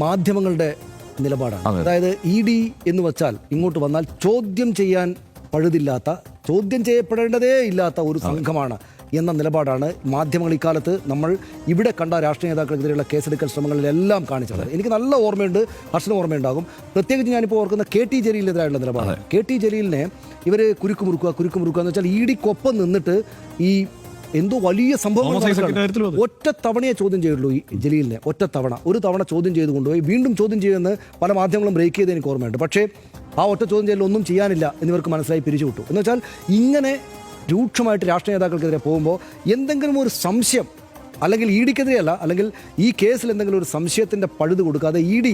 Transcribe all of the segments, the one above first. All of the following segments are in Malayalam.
മാധ്യമങ്ങളുടെ നിലപാടാണ്. അതായത് ഇ ഡി എന്ന് വെച്ചാൽ ഇങ്ങോട്ട് വന്നാൽ ചോദ്യം ചെയ്യാൻ പഴുതില്ലാത്ത ചോദ്യം ചെയ്യപ്പെടേണ്ടതേ ഇല്ലാത്ത ഒരു സംഘമാണ് എന്ന നിലപാടാണ് മാധ്യമങ്ങൾ ഇക്കാലത്ത് നമ്മൾ ഇവിടെ കണ്ട രാഷ്ട്രീയ നേതാക്കൾക്കെതിരെയുള്ള കേസെടുക്കൽ ശ്രമങ്ങളിലെല്ലാം കാണിച്ചത്. എനിക്ക് നല്ല ഓർമ്മയുണ്ട് ഹർഷന് ഓർമ്മയുണ്ടാകും. പ്രത്യേകിച്ച് ഞാനിപ്പോൾ ഓർക്കുന്ന കെ ടി ജലീലിനെതിരായുള്ള നിലപാട്. കെ ടി ജലീലിനെ ഇവർ കുരുക്ക് മുറുക്കുക കുരുക്ക് മുറുക്കുക എന്ന് വെച്ചാൽ ഇ ഡിക്കൊപ്പം നിന്നിട്ട് ഈ എന്തോ വലിയ അതെ. ഒറ്റ തവണയെ ചോദ്യം ചെയ്തുള്ളൂ ഈ ജലീലിനെ. ഒറ്റ തവണ. ഒരു തവണ ചോദ്യം ചെയ്ത് കൊണ്ടുപോയി. വീണ്ടും ചോദ്യം ചെയ്യുമെന്ന് പല മാധ്യമങ്ങളും ബ്രേക്ക് ചെയ്ത് എനിക്ക് ഓർമ്മയുണ്ട്. പക്ഷേ ആ ഒറ്റ ചോദ്യം ചെയ്യലിൽ ഒന്നും ചെയ്യാനില്ല എന്നിവർക്ക് മനസ്സിലായി പിരിച്ചുവിട്ടു എന്ന് വെച്ചാൽ ഇങ്ങനെ രൂക്ഷമായിട്ട് രാഷ്ട്രീയ നേതാക്കൾക്കെതിരെ പോകുമ്പോൾ എന്തെങ്കിലും ഒരു സംശയം അല്ലെങ്കിൽ ഇ ഡിക്കെതിരെയല്ല അല്ലെങ്കിൽ ഈ കേസിൽ എന്തെങ്കിലും ഒരു സംശയത്തിന്റെ പഴുത് കൊടുക്കാതെ ഇ ഡി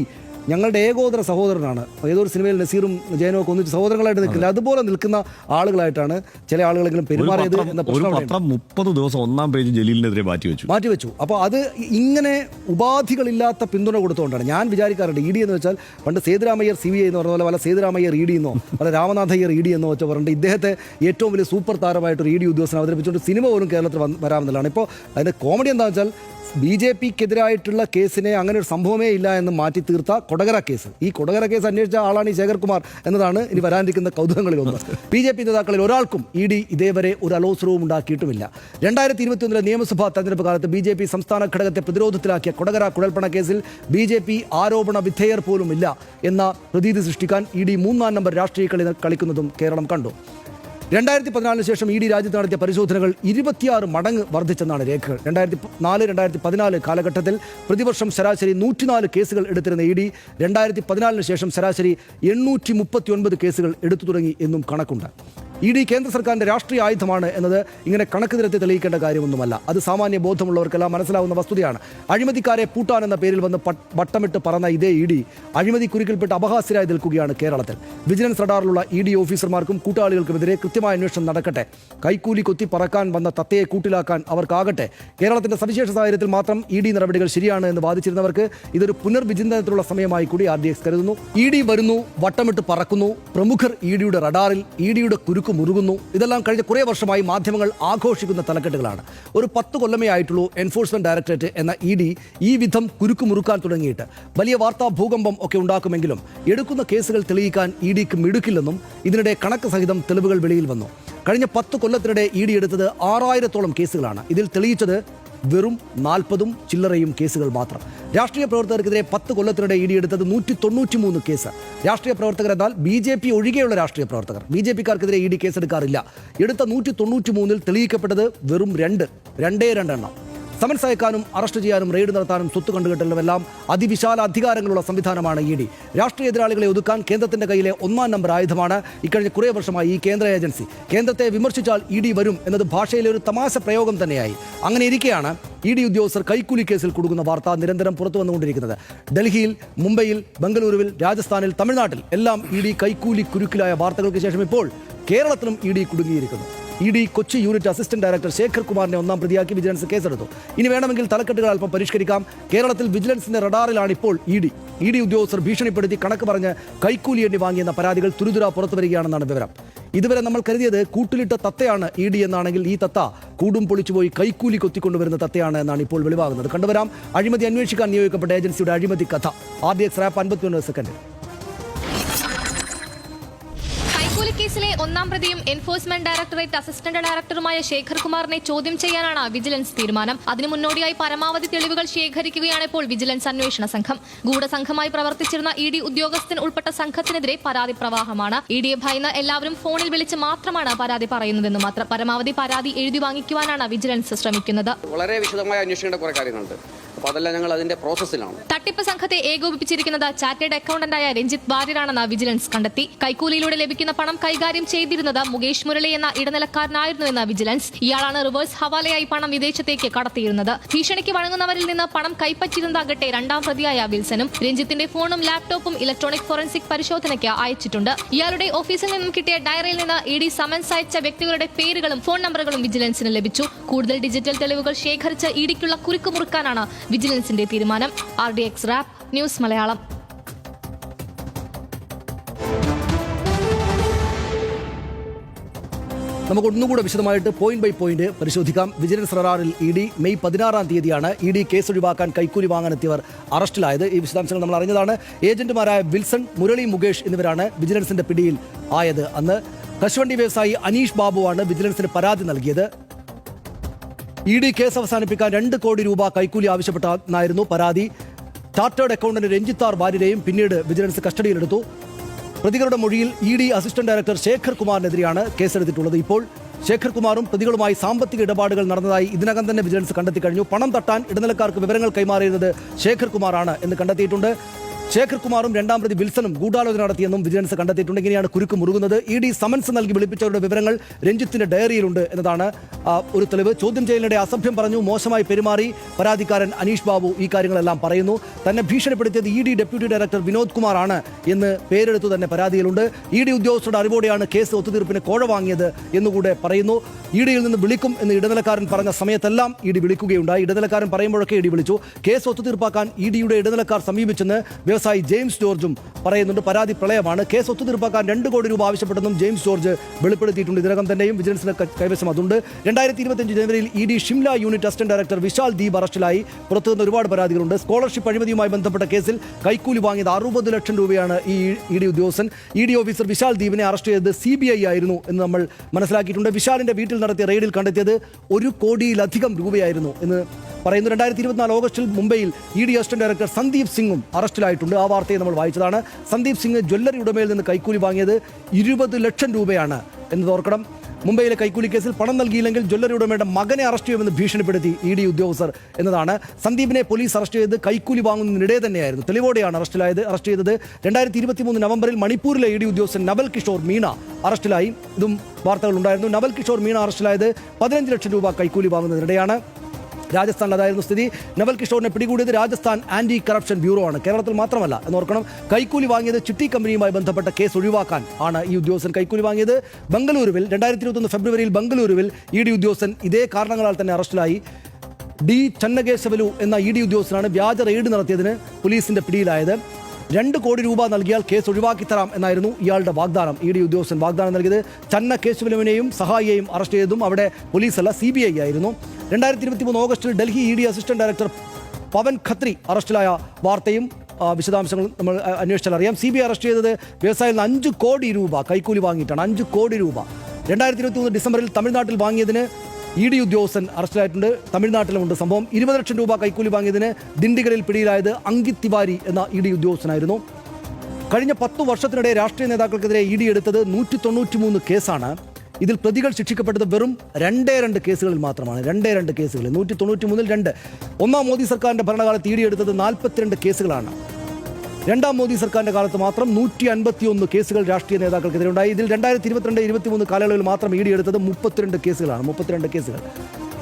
ഞങ്ങളുടെ ഏകോദര സഹോദരനാണ്. ഏതൊരു സിനിമയിൽ നസീറും ജയനും ഒക്കെ ഒന്നിച്ച് സഹോദരങ്ങളായിട്ട് നിൽക്കില്ല. അതുപോലെ നിൽക്കുന്ന ആളുകളായിട്ടാണ് ചില ആളുകളെങ്കിലും പെരുമാറിയത് എന്ന പ്രശ്നം മുപ്പത് ദിവസം ഒന്നാം പേജ് ജലീലിനെതിരെ മാറ്റി വെച്ചു മാറ്റി വെച്ചു അപ്പോൾ അത് ഇങ്ങനെ ഉപാധികളില്ലാത്ത പിന്തുണ കൊടുത്തുകൊണ്ടാണ്. ഞാൻ വിചാരിക്കാറുണ്ട് ഇ ഡി എന്ന് വെച്ചാൽ പണ്ട് സേതുരാമയ്യർ സി വി ഐ എന്ന് പറഞ്ഞ പോലെ പല സേതുരാമയ്യർ ഇ ഡി എന്നോ പല രാമനാഥയ്യർ ഇ ഡി എന്നോ വെച്ചോ പറഞ്ഞിട്ട് ഇദ്ദേഹത്തെ ഏറ്റവും വലിയ സൂപ്പർ താരമായിട്ട് ഒരു ഇ ഡി ഉദ്യോഗസ്ഥനെ അവതരിപ്പിച്ചുകൊണ്ട് സിനിമ പോലും കേരളത്തിൽ വരാമെന്നുള്ളതാണ്. ഇപ്പോൾ അതിന്റെ കോമഡി എന്താണെന്ന് വെച്ചാൽ ബി ജെ പിക്കെതിരായിട്ടുള്ള കേസിനെ അങ്ങനെ ഒരു സംഭവമേ ഇല്ല എന്ന് മാറ്റി തീർത്ത കൊടകര കേസ്. ഈ കൊടകര കേസ് അന്വേഷിച്ച ആളാണ് ഈ ശേഖർകുമാർ എന്നതാണ് ഇനി വരാനിരിക്കുന്ന കൗതുകങ്ങളിൽ ഒന്ന്. ബി ജെ പി നേതാക്കളിൽ ഒരാൾക്കും ഇ ഡി ഇതേവരെ ഒരു അലോസരവും ഉണ്ടാക്കിയിട്ടുമില്ല. രണ്ടായിരത്തി ഇരുപത്തിയൊന്നിലെ നിയമസഭാ തെരഞ്ഞെടുപ്പ് കാലത്ത് ബി ജെ പി സംസ്ഥാന ഘടകത്തെ പ്രതിരോധത്തിലാക്കിയ കൊടകര കുഴൽപ്പണ കേസിൽ ബി ജെ പി ആരോപണ വിധേയർ പോലും ഇല്ല എന്ന പ്രതീതി സൃഷ്ടിക്കാൻ ഇ ഡി മൂന്നാം നമ്പർ രാഷ്ട്രീയ കളി കളിക്കുന്നതും കേരളം കണ്ടു. രണ്ടായിരത്തി പതിനാലിന് ശേഷം ഇ ഡി രാജ്യത്ത് നടത്തിയ പരിശോധനകൾ ഇരുപത്തിയാറ് മടങ്ങ് വർദ്ധിച്ചെന്നാണ് രേഖകൾ. രണ്ടായിരത്തി നാല് രണ്ടായിരത്തി പതിനാല് കാലഘട്ടത്തിൽ പ്രതിവർഷം ശരാശരി നൂറ്റിനാല് കേസുകൾ എടുത്തിരുന്ന ഇ ഡി രണ്ടായിരത്തി പതിനാലിന് ശേഷം ശരാശരി എണ്ണൂറ്റി മുപ്പത്തി ഒൻപത് കേസുകൾ എടുത്തു തുടങ്ങി എന്നും കണക്കുണ്ട്. ഇ ഡി കേന്ദ്ര സർക്കാരിന്റെ രാഷ്ട്രീയ ആയുധമാണ് എന്നത് ഇങ്ങനെ കണക്ക് നിരത്തി തെളിയിക്കേണ്ട കാര്യമൊന്നുമല്ല. അത് സാമാന്യ ബോധമുള്ളവർക്കെല്ലാം മനസ്സിലാവുന്ന വസ്തുതയാണ്. അഴിമതിക്കാരെ പൂട്ടാൻ എന്ന പേരിൽ വന്ന് വട്ടമിട്ട് പറന്ന ഇതേ ഇ ഡി അഴിമതി കുരുക്കിൽപ്പെട്ട് അപഹാസ്യരായി നിൽക്കുകയാണ് കേരളത്തിൽ. വിജിലൻസ് റഡാറിലുള്ള ഇ ഡി ഓഫീസർമാർക്കും കൂട്ടാളികൾക്കുമെതിരെ കൃത്യമായ അന്വേഷണം നടക്കട്ടെ. കൈക്കൂലി കൊത്തി പറക്കാൻ വന്ന തത്തയെ കൂട്ടിലാക്കാൻ അവർക്കാകട്ടെ. കേരളത്തിന്റെ സവിശേഷ സാഹചര്യത്തിൽ മാത്രം ഇ ഡി നടപടികൾ ശരിയാണ് എന്ന് വാദിച്ചിരുന്നവർക്ക് ഇതൊരു പുനർവിചിന്തനത്തിലുള്ള സമയമായി കൂടി ആർ ഡി എക്സ് കരുതുന്നു. ഇ ഡി വരുന്നു വട്ടമിട്ട് പറക്കുന്നു. പ്രമുഖർ ഇ ഡിയുടെ റഡാറിൽ ഇ ഡിയുടെ കുരുക്ക് മുറുകുന്നു. ഇതെല്ലാം കഴിഞ്ഞ കുറേ വർഷമായി മാധ്യമങ്ങൾ ആഘോഷിക്കുന്ന തലക്കെട്ടുകളാണ്. ഒരു പത്ത് കൊല്ലമേ ആയിട്ടുള്ളൂ എൻഫോഴ്സ്മെന്റ് ഡയറക്ടറേറ്റ് എന്ന ഇ ഡി ഈ വിധം കുരുക്കു മുറുക്കാൻ തുടങ്ങിയിട്ട്. വലിയ വാർത്താ ഭൂകമ്പം ഒക്കെ ഉണ്ടാക്കുമെങ്കിലും എടുക്കുന്ന കേസുകൾ തെളിയിക്കാൻ ഇ ഡിക്ക് മിടുക്കില്ലെന്നും ഇതിനിടെ കണക്ക് സഹിതം തെളിവുകൾ വെളിയിൽ വന്നു. കഴിഞ്ഞ പത്ത് കൊല്ലത്തിനിടെ ഇ ഡി എടുത്തത് ആറായിരത്തോളം കേസുകളാണ്. ഇതിൽ തെളിയിച്ചത് വെറും നാൽപ്പതും ചില്ലറയും കേസുകൾ മാത്രം. രാഷ്ട്രീയ പ്രവർത്തകർക്കെതിരെ പത്ത് കൊല്ലത്തിനിടെ ഇടിയെടുത്തത് നൂറ്റി തൊണ്ണൂറ്റി മൂന്ന് കേസ്. രാഷ്ട്രീയ പ്രവർത്തകർ എന്നാൽ ബി ജെ പി ഒഴികെയുള്ള രാഷ്ട്രീയ പ്രവർത്തകർ. ബി ജെ പിക്കാർക്കെതിരെ ഇ ഡി കേസെടുക്കാറില്ല. എടുത്ത നൂറ്റി തൊണ്ണൂറ്റി മൂന്നിൽ തെളിയിക്കപ്പെട്ടത് വെറും രണ്ട് രണ്ടേ രണ്ടെണ്ണം. സമൻസ് അയക്കാനും അറസ്റ്റ് ചെയ്യാനും റെയ്ഡ് നടത്താനും സ്വത്ത് കണ്ടുകെട്ടലുമെല്ലാം അതിവിശാല അധികാരങ്ങളുള്ള സംവിധാനമാണ് ഇ ഡി. രാഷ്ട്രീയ എതിരാളികളെ ഒതുക്കാൻ കേന്ദ്രത്തിന്റെ കയ്യിലെ ഒന്നാം നമ്പർ ആയുധമാണ്. ഇക്കഴിഞ്ഞ കുറേ വർഷമായി ഈ കേന്ദ്ര ഏജൻസി. കേന്ദ്രത്തെ വിമർശിച്ചാൽ ഇ ഡി വരും എന്നത് ഭാഷയിലെ ഒരു തമാശ പ്രയോഗം തന്നെയായി. അങ്ങനെ ഇരിക്കെയാണ് ഇ ഡി ഉദ്യോഗസ്ഥർ കൈക്കൂലി കേസിൽ കൊടുക്കുന്ന വാർത്ത നിരന്തരം പുറത്തു വന്നുകൊണ്ടിരിക്കുന്നത്. ഡൽഹിയിൽ മുംബൈയിൽ ബംഗളൂരുവിൽ രാജസ്ഥാനിൽ തമിഴ്നാട്ടിൽ എല്ലാം ഇ ഡി കൈക്കൂലി കുരുക്കിലായ വാർത്തകൾക്ക് ശേഷം ഇപ്പോൾ കേരളത്തിലും E D കുടുങ്ങിയിരിക്കുന്നു. E D Kochi unit assistant director Shekhar കുമാറിനെ ഒന്നാം പ്രതിയാക്കി വിജിലൻസ് കേസെടുത്തു. ഇനി വേണമെങ്കിൽ തലക്കെട്ടുകൾ അല്പം പരിഷ്കരിക്കാം. കേരളത്തിൽ വിജിലൻസിന്റെ റഡാറിലാണ് ഇപ്പോൾ ഇ ഡി. ഇ ഡി ഉദ്യോഗസ്ഥർ ഭീഷണിപ്പെടുത്തി കണക്ക് പറഞ്ഞ് കൈക്കൂലി എണ്ണി വാങ്ങിയെന്ന പരാതികൾ തുരിതുര പുറത്തു വരികയാണെന്നാണ് വിവരം. ഇതുവരെ നമ്മൾ കരുതിയത് കൂട്ടിലിട്ട തത്തയാണ് ഇ ഡി എന്നാണെങ്കിൽ ഈ തത്ത കൂടും പൊളിച്ചുപോയി കൈക്കൂലി കൊത്തിക്കൊണ്ടുവരുന്ന തത്തയാണ് എന്നാണ് ഇപ്പോൾ വെളിവാകുന്നത്. കണ്ടുവരാം. അഴിമതി അന്വേഷിക്കാൻ നിയോഗിക്കപ്പെട്ട ഏജൻസിയുടെ അഴിമതി കഥ. ആർ ഡി റാപ്പ് അൻപത്തിയൊന്ന് സെക്കൻഡ്. കൈക്കൂലി കേസിലെ ഒന്നാം പ്രതിയും എൻഫോഴ്സ്മെന്റ് ഡയറക്ടറേറ്റ് അസിസ്റ്റന്റ് ഡയറക്ടറുമായ ശേഖർ കുമാറിനെ ചോദ്യം ചെയ്യാനാണ് വിജിലൻസ് തീരുമാനം. അതിനു മുന്നോടിയായി പരമാവധി തെളിവുകൾ ശേഖരിക്കുകയാണ് ഇപ്പോൾ വിജിലൻസ് അന്വേഷണ സംഘം. ഗൂഢസംഘമായി പ്രവർത്തിച്ചിരുന്ന ഇ ഡി ഉദ്യോഗസ്ഥൻ ഉൾപ്പെട്ട സംഘത്തിനെതിരെ പരാതി പ്രവാഹമാണ്. ഇ ഡിയെ ഭയന്ന് എല്ലാവരും ഫോണിൽ വിളിച്ച് മാത്രമാണ് പരാതി പറയുന്നതെന്ന് മാത്രം. പരമാവധി പരാതി എഴുതി വാങ്ങിക്കുവാനാണ് വിജിലൻസ് ശ്രമിക്കുന്നത്. വളരെ വിശദമായി അന്വേഷിക്കേണ്ട കുറെ കാര്യങ്ങളുണ്ട്. അതെല്ലാം ഞങ്ങൾ അതിന്റെ പ്രോസസ്സിലാണ് തട്ടിപ്പ് സംഘത്തെ ഏകോപിപ്പിച്ചിരിക്കുന്നത് ചാർട്ടേഡ് അക്കൗണ്ടന്റായ രഞ്ജിത്ത് വാര്യരാണെന്ന് വിജിലൻസ് കണ്ടെത്തി. കൈക്കൂലിയിലൂടെ ലഭിക്കുന്ന പണം കൈകാര്യം ചെയ്തിരുന്നത് മുകേഷ് മുരളി എന്ന ഇടനിലക്കാരനായിരുന്നു ഇടനിലക്കാരനായിരുന്നുവെന്ന് വിജിലൻസ്. ഇയാളാണ് റിവേഴ്സ് ഹവാലയായി പണം വിദേശത്തേക്ക് കടത്തിയിരുന്നത്. ഭീഷണിക്ക് വഴങ്ങുന്നവരിൽ നിന്ന് പണം കൈപ്പറ്റിയിരുന്നതാകട്ടെ രണ്ടാം പ്രതിയായ വിൽസനും രഞ്ജിത്തിന്റെ ഫോണും ലാപ്ടോപ്പും ഇലക്ട്രോണിക് ഫോറൻസിക് പരിശോധനയ്ക്ക് അയച്ചിട്ടുണ്ട്. ഇയാളുടെ ഓഫീസിൽ നിന്നും കിട്ടിയ ഡയറിയിൽ നിന്ന് ഇ ഡി സമൻസ് അയച്ച വ്യക്തികളുടെ പേരുകളും ഫോൺ നമ്പറുകളും വിജിലൻസിന് ലഭിച്ചു. കൂടുതൽ ഡിജിറ്റൽ തെളിവുകൾ ശേഖരിച്ച് ഇടിക്കുള്ള കുരുക്ക് മുറുക്കാനാണ് വിജിലൻസിന്റെ തീരുമാനം. R D X wrap news Malayalam. നമുക്ക് ഒന്നുകൂടെ വിശദമായിട്ട് പോയിന്റ് ബൈ പോയിന്റ് പരിശോധിക്കാം. വിജിലൻസ് റഡാറിൽ ഇ ഡി മെയ് പതിനാറാം തീയതിയാണ് ഇ ഡി കേസ് ഒഴിവാക്കാൻ കൈക്കൂലി വാങ്ങാനെത്തിയവർ അറസ്റ്റിലായത്. ഈ വിശദാംശങ്ങൾ നമ്മൾ അറിഞ്ഞതാണ്. ഏജന്റുമാരായ വിൽസൺ മുരളി മുകേഷ് എന്നിവരാണ് വിജിലൻസിന്റെ പിടിയിൽ ആയത്. അന്ന് കശുവണ്ടി വ്യവസായി അനീഷ് ബാബുവാണ് വിജിലൻസിന് പരാതി നൽകിയത്. ഇ ഡി കേസ് അവസാനിപ്പിക്കാൻ രണ്ട് കോടി രൂപ കൈക്കൂലി ആവശ്യപ്പെട്ടെന്നായിരുന്നു പരാതി. ചാർട്ടേഡ് അക്കൗണ്ടന്റ് രഞ്ജിത്താർ ഭാര്യരെയും പിന്നീട് വിജിലൻസ് കസ്റ്റഡിയിലെടുത്തു. പ്രതികളുടെ മൊഴിയിൽ E D assistant director Shekhar കുമാറിനെതിരെയാണ് കേസെടുത്തിട്ടുള്ളത്. ഇപ്പോൾ ശേഖർ കുമാറും പ്രതികളുമായി സാമ്പത്തിക ഇടപാടുകൾ നടന്നതായി ഇതിനകം തന്നെ വിജിലൻസ് കണ്ടെത്തി കഴിഞ്ഞു. പണം തട്ടാൻ ഇടനിലക്കാർക്ക് വിവരങ്ങൾ കൈമാറിയിരുന്നത് ശേഖർ കുമാറാണ് എന്ന് കണ്ടെത്തിയിട്ടുണ്ട്. ശേഖർ കുമാറും രണ്ടാം പ്രതി വിൽസണും ഗൂഢാലോചന നടത്തിയെന്നും വിജിലൻസ് കണ്ടെത്തിയിട്ടുണ്ട്. ഇങ്ങനെയാണ് കുരുക്ക് മുറുകുന്നത്. ഇ ഡി സമൻസ് നൽകി വിളിപ്പിച്ചവരുടെ വിവരങ്ങൾ രഞ്ജിത്തിന്റെ ഡയറിയിലുണ്ട് എന്നതാണ് ഒരു തെളിവ്. ചോദ്യം ചെയ്യലിനിടെ അസഭ്യം പറഞ്ഞു മോശമായി പെരുമാറി. പരാതിക്കാരൻ അനീഷ് ബാബു ഈ കാര്യങ്ങളെല്ലാം പറയുന്നു. തന്നെ ഭീഷണിപ്പെടുത്തിയത് E D deputy director Vinod കുമാറാണ് എന്ന് പേരെടുത്തു തന്നെ പരാതിയിലുണ്ട്. ഇ ഡി ഉദ്യോഗസ്ഥരുടെ അറിവോടെയാണ് കേസ് ഒത്തുതീർപ്പിന് കോഴ വാങ്ങിയത് എന്നുകൂടെ പറയുന്നു. ഇ ഡിയിൽ നിന്ന് വിളിക്കും എന്ന് ഇടനിലക്കാരൻ പറഞ്ഞ സമയത്തെല്ലാം ഇ ഡി വിളിക്കുകയുണ്ടായി. ഇടനിലക്കാരൻ പറയുമ്പോഴൊക്കെ ഇ ഡി വിളിച്ചു. കേസ് ഒത്തുതീർപ്പാക്കാൻ ഇ ഡിയുടെ ഇടനിലക്കാർ സമീപിച്ചെന്ന് വ്യവസായി ജെയിംസ് ജോർജും പറയുന്നുണ്ട് പരാതി പ്രളയമാണ്. കേസ് ഒത്തുതീർപ്പാക്കാൻ രണ്ട് കോടി രൂപ ആവശ്യപ്പെട്ടെന്നും ജെയിംസ് ജോർജ് വെളിപ്പെടുത്തിയിട്ടുണ്ട്. ഇതിനകം തന്നെയും വിജിലൻസിന് കൈവശം അതുണ്ട്. രണ്ടായിരത്തി ഇരുപത്തിയഞ്ച് ജനുവരിയിൽ E D Shimla unit assistant director Vishal Deep അറസ്റ്റിലായി. പുറത്തുനിന്ന് ഒരുപാട് പരാതികളുണ്ട്. സ്കോളർഷിപ്പ് അഴിമതിയുമായി ബന്ധപ്പെട്ട കേസിൽ കൈക്കൂലി വാങ്ങിയത് അറുപത് ലക്ഷം രൂപയാണ് ഈ ഇ ഡി ഉദ്യോഗസ്ഥൻ. ഇ ഡി ഓഫീസർ വിശാൽ ദീപിനെ അറസ്റ്റ് ചെയ്തത് സി ബി ഐ ആയിരുന്നു എന്ന് നമ്മൾ മനസ്സിലാക്കിയിട്ടുണ്ട്. വിശാലിന്റെ വീട്ടിൽ നടത്തിയ റെയ്ഡിൽ കണ്ടെത്തിയത് ഒരു കോടിയിലധികം രൂപയായിരുന്നു എന്ന് പറയുന്നു രണ്ടായിരത്തി ഇരുപത്തിനാല് ഓഗസ്റ്റിൽ മുംബൈയിൽ E D assistant director Sandeep സിംഗും അറസ്റ്റിലായിട്ടുണ്ട്. ആ വാർത്തയെ നമ്മൾ വായിച്ചതാണ്. സന്ദീപ് സിംഗ് ജ്വല്ലറി ഉടമയിൽ നിന്ന് കൈക്കൂലി വാങ്ങിയത് ഇരുപത് ലക്ഷം രൂപയാണ് എന്ന് ഓർക്കണം. മുംബൈയിലെ കൈക്കൂലി കേസിൽ പണം നൽകിയില്ലെങ്കിൽ ജ്വല്ലറി ഉടമയുടെ മകനെ അറസ്റ്റ് ചെയ്യുമെന്ന് ഭീഷണിപ്പെടുത്തി ഇ ഡി ഉദ്യോഗസ്ഥർ എന്നതാണ്. സന്ദീപിനെ പോലീസ് അറസ്റ്റ് ചെയ്ത് കൈക്കൂലി വാങ്ങുന്നതിനിടെ തന്നെയായിരുന്നു. തെളിവോടെയാണ് അറസ്റ്റിലായത് അറസ്റ്റ് ചെയ്തത് രണ്ടായിരത്തി ഇരുപത്തി മൂന്ന് നവംബറിൽ മണിപ്പൂരിലെ ഇ ഡി ഉദ്യോഗസ്ഥൻ നവൽ കിഷോർ മീണ അറസ്റ്റിലായി. ഇതും വാർത്തകളുണ്ടായിരുന്നു. നവൽ കിഷോർ മീണ അറസ്റ്റിലായത് പതിനഞ്ച് ലക്ഷം രൂപ കൈക്കൂലി വാങ്ങുന്നതിനിടെയാണ്. രാജസ്ഥാനിൽ അതായിരുന്നു സ്ഥിതി. നവൽ കിഷോറിനെ പിടികൂടിയത് രാജസ്ഥാൻ ആന്റി കറപ്ഷൻ ബ്യൂറോ ആണ്. കേരളത്തിൽ മാത്രമല്ല എന്നോർക്കണം കൈക്കൂലി വാങ്ങിയത് ചിട്ടി കമ്പനിയുമായി ബന്ധപ്പെട്ട കേസ് ഒഴിവാക്കാൻ ആണ് ഈ ഉദ്യോഗസ്ഥൻ കൈക്കൂലി വാങ്ങിയത്. ബംഗളൂരുവിൽ രണ്ടായിരത്തി ഇരുപത്തൊന്ന് ഫെബ്രുവരിയിൽ ബംഗളൂരുവിൽ ഇ ഡി ഉദ്യോഗസ്ഥൻ ഇതേ കാരണങ്ങളാൽ തന്നെ അറസ്റ്റിലായി. ഡി ചന്നകേശവലു എന്ന ഇ ഡി ഉദ്യോഗസ്ഥനാണ് വ്യാജ റെയ്ഡ് നടത്തിയതിന് പോലീസിന്റെ പിടിയിലായത്. രണ്ട് കോടി രൂപ നൽകിയാൽ കേസ് ഒഴിവാക്കി തരാം എന്നായിരുന്നു ഇയാളുടെ വാഗ്ദാനം. ഇ ഡി ഉദ്യോഗസ്ഥൻ വാഗ്ദാനം നൽകിയത് ചന്ന കേശവലുവിനെയും സഹായിയെയും അറസ്റ്റ് ചെയ്തതും അവിടെ പോലീസല്ല സി ബി ഐ ആയിരുന്നു. രണ്ടായിരത്തി ഇരുപത്തി മൂന്ന് ഓഗസ്റ്റിൽ Delhi E D assistant director Pavan Khatri അറസ്റ്റിലായ വാർത്തയും വിശദാംശങ്ങൾ നമ്മൾ അന്വേഷിച്ചാൽ അറിയാം. സി ബി ഐ അറസ്റ്റ് ചെയ്തത് വ്യവസായിയിൽ നിന്ന് അഞ്ച് കോടി രൂപ കൈക്കൂലി വാങ്ങിയിട്ടാണ്. അഞ്ച് കോടി രൂപ. രണ്ടായിരത്തി ഇരുപത്തി മൂന്ന് ഡിസംബറിൽ തമിഴ്നാട്ടിൽ വാങ്ങിയതിന് ഇ ഡി ഉദ്യോഗസ്ഥൻ അറസ്റ്റിലായിട്ടുണ്ട്. തമിഴ്നാട്ടിലുമുണ്ട്. സംഭവം ഇരുപത് ലക്ഷം രൂപ കൈക്കൂലി വാങ്ങിയതിന് ദിണ്ടിഗലിൽ പിടിയിലായത് അങ്കിത് തിവാരി എന്ന ഇ ഡി ഉദ്യോഗസ്ഥനായിരുന്നു. കഴിഞ്ഞ പത്തു വർഷത്തിനിടെ രാഷ്ട്രീയ നേതാക്കൾക്കെതിരെ ഇ ഡി എടുത്തത് നൂറ്റി തൊണ്ണൂറ്റി മൂന്ന് കേസാണ്. ഇതിൽ പ്രതികൾ ശിക്ഷിക്കപ്പെട്ടത് വെറും രണ്ടേ രണ്ട് കേസുകളിൽ മാത്രമാണ്. രണ്ടേ രണ്ട് കേസുകളിൽ. നൂറ്റി തൊണ്ണൂറ്റി മൂന്നിൽ രണ്ട്. ഒന്നാം മോദി സർക്കാരിന്റെ ഭരണകാലത്ത് ഇ ഡി എടുത്തത് നാൽപ്പത്തിരണ്ട് കേസുകളാണ്. രണ്ടാം മോദി സർക്കാരിന്റെ കാലത്ത് മാത്രം നൂറ്റി അൻപത്തിയൊന്ന് കേസുകൾ രാഷ്ട്രീയ നേതാക്കൾക്കെതിരെ ഉണ്ടായി ഇതിൽ രണ്ടായിരത്തി ഇരുപത്തിരണ്ട് ഇരുപത്തിമൂന്ന് കാലയളവിൽ മാത്രം ഇ ഡി എടുത്തത് മുപ്പത്തിരണ്ട് കേസുകളാണ്. മുപ്പത്തിരണ്ട് കേസുകൾ.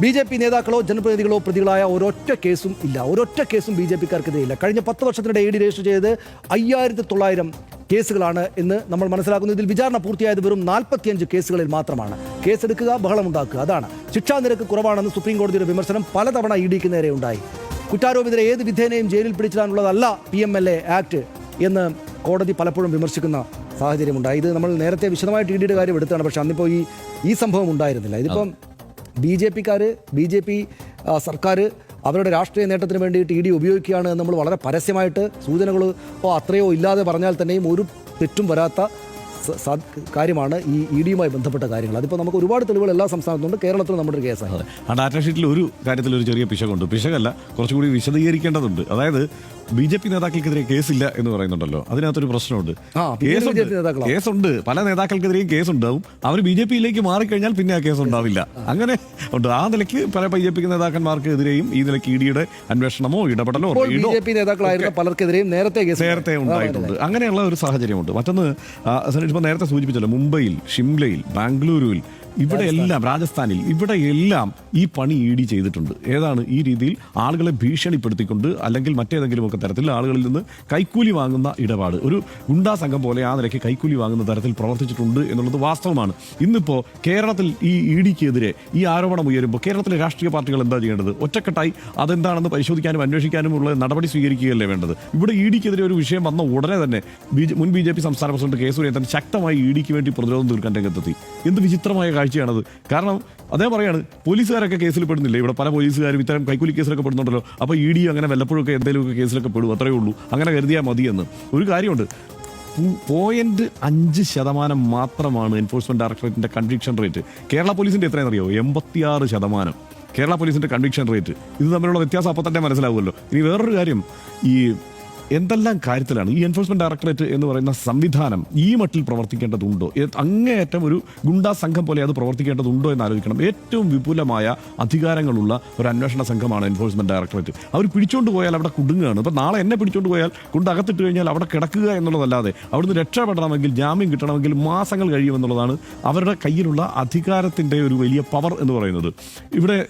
ബി ജെ പി നേതാക്കളോ ജനപ്രതിനിധികളോ പ്രതികളായ ഒരൊറ്റ കേസും ഇല്ല. ഒരൊറ്റ കേസും ബി ജെ പിക്കാർക്കെതിരെ ഇല്ല. കഴിഞ്ഞ പത്ത് വർഷത്തിനിടെ ഇ ഡി രജിസ്റ്റർ ചെയ്ത് അയ്യായിരത്തി തൊള്ളായിരം കേസുകളാണ് എന്ന് നമ്മൾ മനസ്സിലാക്കുന്നു. ഇതിൽ വിചാരണ പൂർത്തിയായത് വെറും നാൽപ്പത്തിയഞ്ച് കേസുകളിൽ മാത്രമാണ്. കേസെടുക്കുക ബഹളമുണ്ടാക്കുക അതാണ്. ശിക്ഷാ നിരക്ക് കുറവാണെന്ന് സുപ്രീം കോടതിയുടെ വിമർശനം പലതവണ ഇ ഡിക്ക് നേരെ ഉണ്ടായി. കുറ്റാരോപിതരെ ഏത് വിധേനയും ജയിലിൽ പിടിച്ചിടാനുള്ളതല്ല P M L A act എന്ന് കോടതി പലപ്പോഴും വിമർശിക്കുന്ന സാഹചര്യമുണ്ടായി. ഇത് നമ്മൾ നേരത്തെ വിശദമായിട്ട് ഇ ഡിയുടെ കാര്യം എടുത്താണ്. പക്ഷേ അന്നിപ്പോൾ ഈ ഈ സംഭവം ഉണ്ടായിരുന്നില്ല. ഇതിപ്പം ബി ജെ പിക്കാർ ബി ജെ പി സർക്കാർ അവരുടെ രാഷ്ട്രീയ നേട്ടത്തിന് വേണ്ടിയിട്ട് ഇ ഡി ഉപയോഗിക്കുകയാണ് നമ്മൾ വളരെ പരസ്യമായിട്ട് സൂചനകൾ ഓ അത്രയോ ഇല്ലാതെ പറഞ്ഞാൽ തന്നെയും ഒരു തെറ്റും വരാത്ത കാര്യമാണ് ഈ ഇ ഡിയുമായി ബന്ധപ്പെട്ട കാര്യങ്ങൾ. അതിപ്പോൾ നമുക്ക് ഒരുപാട് തെളിവുകൾ എല്ലാ സംസ്ഥാനത്തുണ്ട്. കേരളത്തിൽ നമ്മുടെ ഒരു കേസാണ് ആ ഡാറ്റാ ഷീറ്റിൽ ഒരു കാര്യത്തിൽ ഒരു ചെറിയ പിശകുണ്ട്. പിശകല്ല കുറച്ചുകൂടി വിശദീകരിക്കേണ്ടതുണ്ട്. അതായത് ബി ജെ പി നേതാക്കൾക്കെതിരെ കേസില്ല എന്ന് പറയുന്നുണ്ടല്ലോ. അതിനകത്തൊരു പ്രശ്നമുണ്ട്. കേസുണ്ട്. പല നേതാക്കൾക്കെതിരെയും കേസുണ്ടാവും. അവർ ബി ജെ പിയിലേക്ക് മാറിക്കഴിഞ്ഞാൽ പിന്നെ ആ കേസ് ഉണ്ടാവില്ല. അങ്ങനെ ഉണ്ട്. ആ നിലയ്ക്ക് പല ബി ജെ പി നേതാക്കന്മാർക്കെതിരെയും ഈ നിലയ്ക്ക് ഇ ഡിയുടെ അന്വേഷണമോ ഇടപെടലോ റെയ്ഡോ നേതാക്കളായിരുന്ന പലർക്കെതിരെയും നേരത്തെ കേസ് നേരത്തെ ഉണ്ടായിട്ടുണ്ട്. അങ്ങനെയുള്ള ഒരു സാഹചര്യമുണ്ട്. മറ്റൊന്ന് ഇപ്പോൾ നേരത്തെ സൂചിപ്പിച്ചല്ലോ മുംബൈയിൽ ഷിംലയിൽ ബാംഗ്ലൂരുവിൽ ഇവിടെ എല്ലാം രാജസ്ഥാനിൽ ഇവിടെ എല്ലാം ഈ പണി ഇ ഡി ചെയ്തിട്ടുണ്ട്. ഏതാണ് ഈ രീതിയിൽ ആളുകളെ ഭീഷണിപ്പെടുത്തിക്കൊണ്ട് അല്ലെങ്കിൽ മറ്റേതെങ്കിലും ഒക്കെ തരത്തിൽ ആളുകളിൽ നിന്ന് കൈക്കൂലി വാങ്ങുന്ന ഇടപാട്. ഒരു ഗുണ്ടാ സംഘം പോലെ ആ നിലയ്ക്ക് കൈക്കൂലി വാങ്ങുന്ന തരത്തിൽ പ്രവർത്തിച്ചിട്ടുണ്ട് എന്നുള്ളത് വാസ്തവമാണ്. ഇന്നിപ്പോൾ കേരളത്തിൽ ഈ ഇ ഡിക്കെതിരെ ഈ ആരോപണം ഉയരുമ്പോൾ കേരളത്തിലെ രാഷ്ട്രീയ പാർട്ടികൾ എന്താ ചെയ്യേണ്ടത്? ഒറ്റക്കെട്ടായി അതെന്താണെന്ന് പരിശോധിക്കാനും അന്വേഷിക്കാനും ഉള്ള നടപടി സ്വീകരിക്കുകയല്ലേ വേണ്ടത്? ഇവിടെ ഇ ഡിക്കെതിരെ ഒരു വിഷയം വന്ന ഉടനെ തന്നെ മുൻ ബി ജെ പി സംസ്ഥാന പ്രസിഡന്റ് കെ സുരേന്ദ്രൻ ശക്തമായി ഇ ഡിക്ക് വേണ്ടി പ്രതിരോധം തീർക്കാൻ രംഗത്തെത്തി. എന്ത് വിചിത്രമായ കാഴ്ച കാഴ്ചയാണത്. കാരണം അദ്ദേഹം പറയാണ് പോലീസുകാരൊക്കെ കേസിൽ പെടുന്നില്ലേ? ഇവിടെ പല പോലീസുകാരും ഇത്തരം കൈക്കൂലി കേസിലൊക്കെ പെടുന്നുണ്ടല്ലോ. അപ്പോൾ ഇ ഡി അങ്ങനെ വല്ലപ്പോഴൊക്കെ എന്തെങ്കിലുമൊക്കെ കേസിലൊക്കെ പെടും. അത്രയേ ഉള്ളൂ. അങ്ങനെ കരുതിയാൽ മതിയെന്ന്. ഒരു കാര്യമുണ്ട്. പോയിന്റ് അഞ്ച് ശതമാനം മാത്രമാണ് എൻഫോഴ്സ്മെന്റ് ഡയറക്ടറേറ്റിന്റെ കൺവിക്ഷൻ റേറ്റ് കേരള പോലീസിന്റെ എത്രയെന്ന് അറിയോ എൺപത്തിയാറ് ശതമാനം. കേരള പോലീസിന്റെ കൺവിക്ഷൻ റേറ്റ് ഇത് തമ്മിലുള്ള വ്യത്യാസം അപ്പം തന്നെ മനസ്സിലാവുമല്ലോ. ഇനി വേറൊരു കാര്യം. ഈ എന്തെല്ലാം കാര്യത്തിലാണ് ഈ എൻഫോഴ്സ്മെന്റ് ഡയറക്ടറേറ്റ് എന്ന് പറയുന്ന സംവിധാനം ഈ മട്ടിൽ പ്രവർത്തിക്കേണ്ടതുണ്ടോ? അങ്ങേയറ്റം ഒരു ഗുണ്ടാ സംഘം പോലെ അത് പ്രവർത്തിക്കേണ്ടതുണ്ടോ എന്ന് ആലോചിക്കണം. ഏറ്റവും വിപുലമായ അധികാരങ്ങളുള്ള ഒരു അന്വേഷണ സംഘമാണ് എൻഫോഴ്സ്മെന്റ് ഡയറക്ടറേറ്റ് അവർ പിടിച്ചോണ്ട് പോയാൽ അവിടെ കുടുങ്ങുകയാണ്. ഇപ്പം നാളെ എന്നെ പിടിച്ചോണ്ട് പോയാൽ കൊണ്ട് അകത്തിട്ട് കഴിഞ്ഞാൽ അവിടെ കിടക്കുക എന്നുള്ളതല്ലാതെ അവിടുന്ന് രക്ഷപ്പെടണമെങ്കിൽ ജാമ്യം കിട്ടണമെങ്കിൽ മാസങ്ങൾ കഴിയുമെന്നുള്ളതാണ് അവരുടെ കയ്യിലുള്ള അധികാരത്തിന്റെ ഒരു വലിയ പവർ എന്ന് പറയുന്നത്. ഇവിടെ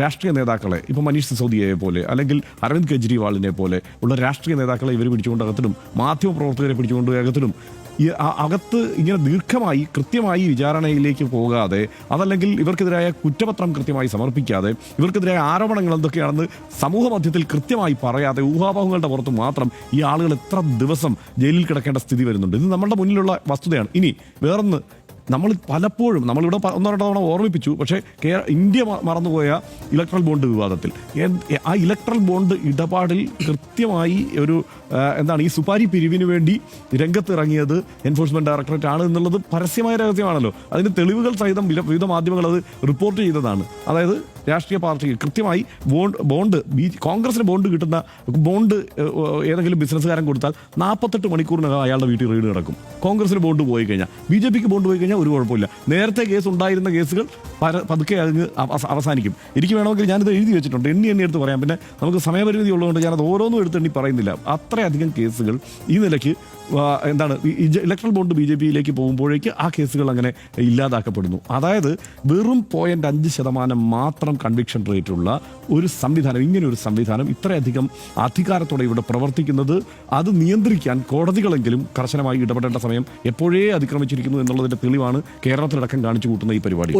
രാഷ്ട്രീയ നേതാക്കളെ ഇപ്പോൾ മനീഷ് സിസോദിയെ പോലെ അല്ലെങ്കിൽ അരവിന്ദ് കെജ്രിവാളിനെ പോലെ ഉള്ള രാഷ്ട്രീയ നേതാക്കളെ ഇവർ പിടിച്ചുകൊണ്ട് മാധ്യമ പ്രവർത്തകരെ പിടിച്ചുകൊണ്ട് അകത്തിടും. ഈ അകത്ത് ഇങ്ങനെ ദീർഘമായി കൃത്യമായി വിചാരണയിലേക്ക് പോകാതെ അതല്ലെങ്കിൽ ഇവർക്കെതിരായ കുറ്റപത്രം കൃത്യമായി സമർപ്പിക്കാതെ ഇവർക്കെതിരായ ആരോപണങ്ങൾ എന്തൊക്കെയാണെന്ന് സമൂഹ മധ്യത്തിൽ കൃത്യമായി പറയാതെ ഊഹാപോഹങ്ങളുടെ പുറത്ത് മാത്രം ഈ ആളുകൾ എത്ര ദിവസം ജയിലിൽ കിടക്കേണ്ട സ്ഥിതി വരുന്നുണ്ട്. ഇത് നമ്മുടെ മുന്നിലുള്ള വസ്തുതയാണ്. ഇനി വേറൊന്ന് നമ്മൾ പലപ്പോഴും നമ്മളിവിടെ ഒന്നോ രണ്ടോ തവണ ഓർമ്മിപ്പിച്ചു പക്ഷേ ഇന്ത്യ മറന്നുപോയ ഇലക്ട്രൽ ബോണ്ട് വിവാദത്തിൽ. ആ ഇലക്ട്രൽ ബോണ്ട് ഇടപാടിൽ കൃത്യമായി ഒരു എന്താണ് ഈ സുപാരി പിരിവിന് വേണ്ടി രംഗത്തിറങ്ങിയത് എൻഫോഴ്സ്മെന്റ് ഡയറക്ടറേറ്റ് ആണ് എന്നുള്ളത് പരസ്യമായ രഹസ്യമാണല്ലോ. അതിന് തെളിവുകൾ സഹിതം വിവിധ മാധ്യമങ്ങൾ അത് റിപ്പോർട്ട് ചെയ്തതാണ്. അതായത് രാഷ്ട്രീയ പാർട്ടിക്ക് കൃത്യമായി ബോണ്ട് ബോണ്ട് ബി കോൺഗ്രസിന് ബോണ്ട് കിട്ടുന്ന ബോണ്ട് ഏതെങ്കിലും ബിസിനസ്സുകാരൻ കൊടുത്താൽ നാൽപ്പത്തെട്ട് മണിക്കൂറിനകം അയാളുടെ വീട്ടിൽ റെയ്ഡ് നടക്കും. കോൺഗ്രസിന് ബോണ്ട് പോയി കഴിഞ്ഞാൽ ബി ജെ പിക്ക് ബോണ്ട് പോയി കഴിഞ്ഞാൽ ഒരു കുഴപ്പമില്ല. നേരത്തെ കേസ് ഉണ്ടായിരുന്ന കേസുകൾ പതുക്കെ അങ്ങ് അവ- അവസാനിക്കും. എനിക്ക് വേണമെങ്കിൽ ഞാനിത് എഴുതി വെച്ചിട്ടുണ്ട്. എണ്ണി എണ്ണി എടുത്ത് പറയാം. പിന്നെ നമുക്ക് സമയപരിമിതി ഉള്ളതുകൊണ്ട് ഞാനത് ഓരോന്നും എടുത്ത് എണ്ണി പറയുന്നില്ല. അത്രയധികം കേസുകൾ ഈ നിലയ്ക്ക് എന്താണ് ഇലക്ട്രൽ ബോണ്ട് ബി ജെ പിയിലേക്ക് പോകുമ്പോഴേക്ക് ആ കേസുകൾ അങ്ങനെ ഇല്ലാതാക്കപ്പെടുന്നു. അതായത് വെറും പോയിന്റ് അഞ്ച് ശതമാനം മാത്രം കൺവിക്ഷൻ റേറ്റ് ഉള്ള ഒരു സംവിധാനം ഇങ്ങനെ ഒരു സംവിധാനം ഇത്രയധികം അധികാരത്തോടെ ഇവിടെ പ്രവർത്തിക്കുന്നത് അത് നിയന്ത്രിക്കാൻ കോടതികളെങ്കിലും കർശനമായി ഇടപെടേണ്ട സമയം എപ്പോഴേ അതിക്രമിച്ചിരിക്കുന്നു എന്നുള്ളതിന്റെ തെളിവാണ് കേരളത്തിലടക്കം കാണിച്ചു കൂട്ടുന്ന ഈ പരിപാടി.